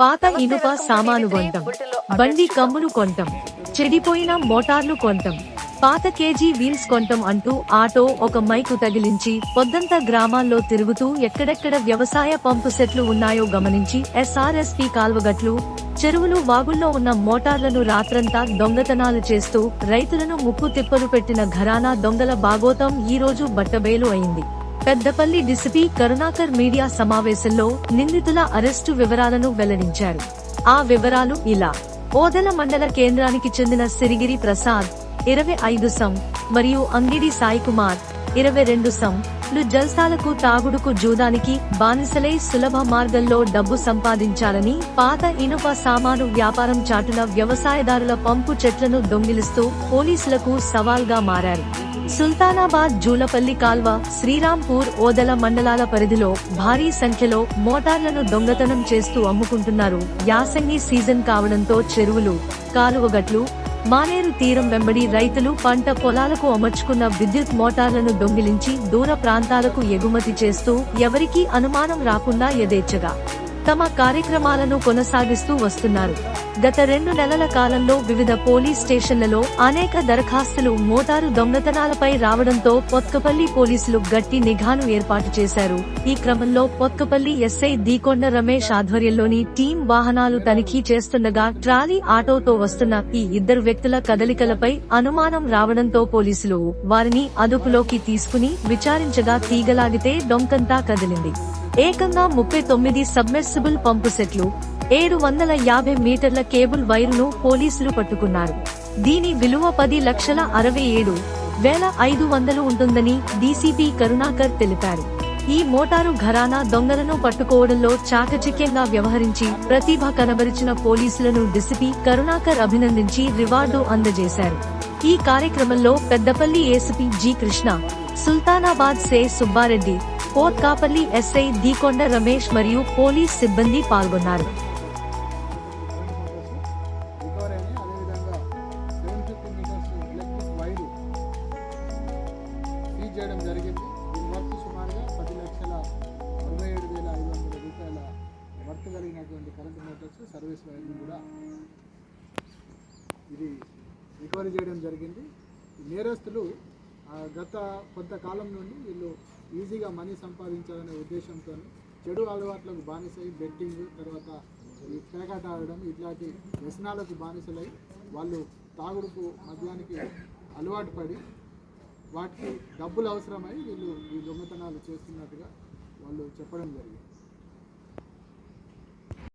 పాత ఇనుప సామాను కొంటాం. బండి కమ్ములు కొంటాం. చెడిపోయిన మోటార్లు కొంటాం. పాత కేజీ వీల్స్ కొంటాం అంటూ ఆటో ఒక మైకు తగిలించి పొద్దంతా గ్రామాల్లో తిరుగుతూ ఎక్కడెక్కడ వ్యవసాయ పంపు సెట్లు ఉన్నాయో గమనించి ఎస్ఆర్ఎస్పి కాల్వగట్లు చెరువులు వాగుల్లో ఉన్న మోటార్లను రాత్రంతా దొంగతనాలు చేస్తూ రైతులను ముక్కు తిప్పలు పెట్టిన ఘరానా దొంగల బాగోతం ఈ రోజు బట్టబయలు అయింది. పెద్దపల్లి డిసిపి కరుణాకర్ మీడియా సమావేశంలో నిందితుల అరెస్టు వివరాలను వెల్లడించారు. ఆ వివరాలు ఇలా. ఓదెల మండల కేంద్రానికి చెందిన సిరిగిరి ప్రసాద్ ఇరవై ఐదు సం మరియు అంగిడి సాయి కుమార్ ఇరవై రెండు సం లు జల్సాలకు తాగుడుకు జూదానికి బానిసలై సులభ మార్గంలో డబ్బు సంపాదించాలని పాత ఇనుప సామాను వ్యాపారం చాటున వ్యవసాయదారుల పంపు చెట్లను దొంగిలిస్తూ పోలీసులకు సవాల్గా మారారు. సుల్తానాబాద్ జూలపల్లి కాల్వ శ్రీరాంపూర్ ఓదల మండలాల పరిధిలో భారీ సంఖ్యలో మోటార్లను దొంగతనం చేస్తూ అమ్ముకుంటున్నారు. యాసంగి సీజన్ కావడంతో చెరువులు కాలువగట్లు మానేరు తీరం వెంబడి రైతులు పంట పొలాలకు అమర్చుకున్న విద్యుత్ మోటార్లను దొంగిలించి దూర ప్రాంతాలకు ఎగుమతి చేస్తూ ఎవరికీ అనుమానం రాకుండా యథేచ్ఛగా తమ కార్యక్రమాలను కొనసాగిస్తూ వస్తున్నారు. గత రెండు నెలల కాలంలో వివిధ పోలీస్ స్టేషన్లలో అనేక దరఖాస్తులు మోటారు దొంగతనాలపై రావడంతో పొత్కపల్లి పోలీసులు గట్టి నిఘాను ఏర్పాటు చేశారు. ఈ క్రమంలో పొత్కపల్లి ఎస్ఐ దీకొండ రమేష్ ఆధ్వర్యంలోని టీం వాహనాలు తనిఖీ చేస్తుండగా ట్రాలీ ఆటోతో వస్తున్న ఈ ఇద్దరు వ్యక్తుల కదలికలపై అనుమానం రావడంతో పోలీసులు వారిని అదుపులోకి తీసుకుని విచారించగా తీగలాగితే డొంకంతా కదిలింది. ఏకంగా ముప్పై తొమ్మిది సబ్మెర్సిబుల్ పంపు సెట్లు ఏడు వందల యాభై మీటర్ల కేబుల్ వైర్ను పోలీసులు పట్టుకున్నారు. దీని విలువ పది లక్షల అరవై ఏడు వేల ఐదు వందలు ఉంటుందని డీసీపీ కరుణాకర్ తెలిపారు. ఈ మోటారు ఘరానా దొంగలను పట్టుకోవడంలో చాకచక్యంగా వ్యవహరించి ప్రతిభ కనబరిచిన పోలీసులను డిసిపి కరుణాకర్ అభినందించి రివార్డు అందజేశారు. ఈ కార్యక్రమంలో పెద్దపల్లి ఏసీపీ జి కృష్ణ సుల్తానాబాద్ సే సుబ్బారెడ్డి పోత్కాపల్లి ఎస్ఐ దీకొండ రమేష్ మరియు పోలీస్ సిబ్బంది పాల్గొన్నారు. రికవర్ అయినాయి అదేవిధంగా సెవెన్ ఫిఫ్టీ చేయడం జరిగింది దీని వర్త్ సుమారుగా పది లక్షల అరవై ఏడు వేల ఐదు వందల రూపాయల వర్త్ కలిగినటువంటి కరెంట్ మోటార్స్ సర్వీస్ వైర్ని కూడా ఇది రికవరీ చేయడం జరిగింది. ఈ నేరస్తులు గత కొంతకాలం నుండి వీళ్ళు ఈజీగా మనీ సంపాదించాలనే ఉద్దేశంతో చెడు అలవాట్లకు బానిసై బెట్టింగ్ తర్వాత ఈ పేకాట ఆడడం ఇట్లాంటి వ్యసనాలకు బానిసలై వాళ్ళు తాగుడుకు మద్యానికి అలవాటు పడి వాటికి డబ్బులు అవసరమై వీళ్ళు ఈ దొంగతనాలు చేస్తున్నట్టుగా వాళ్ళు చెప్పడం జరిగింది.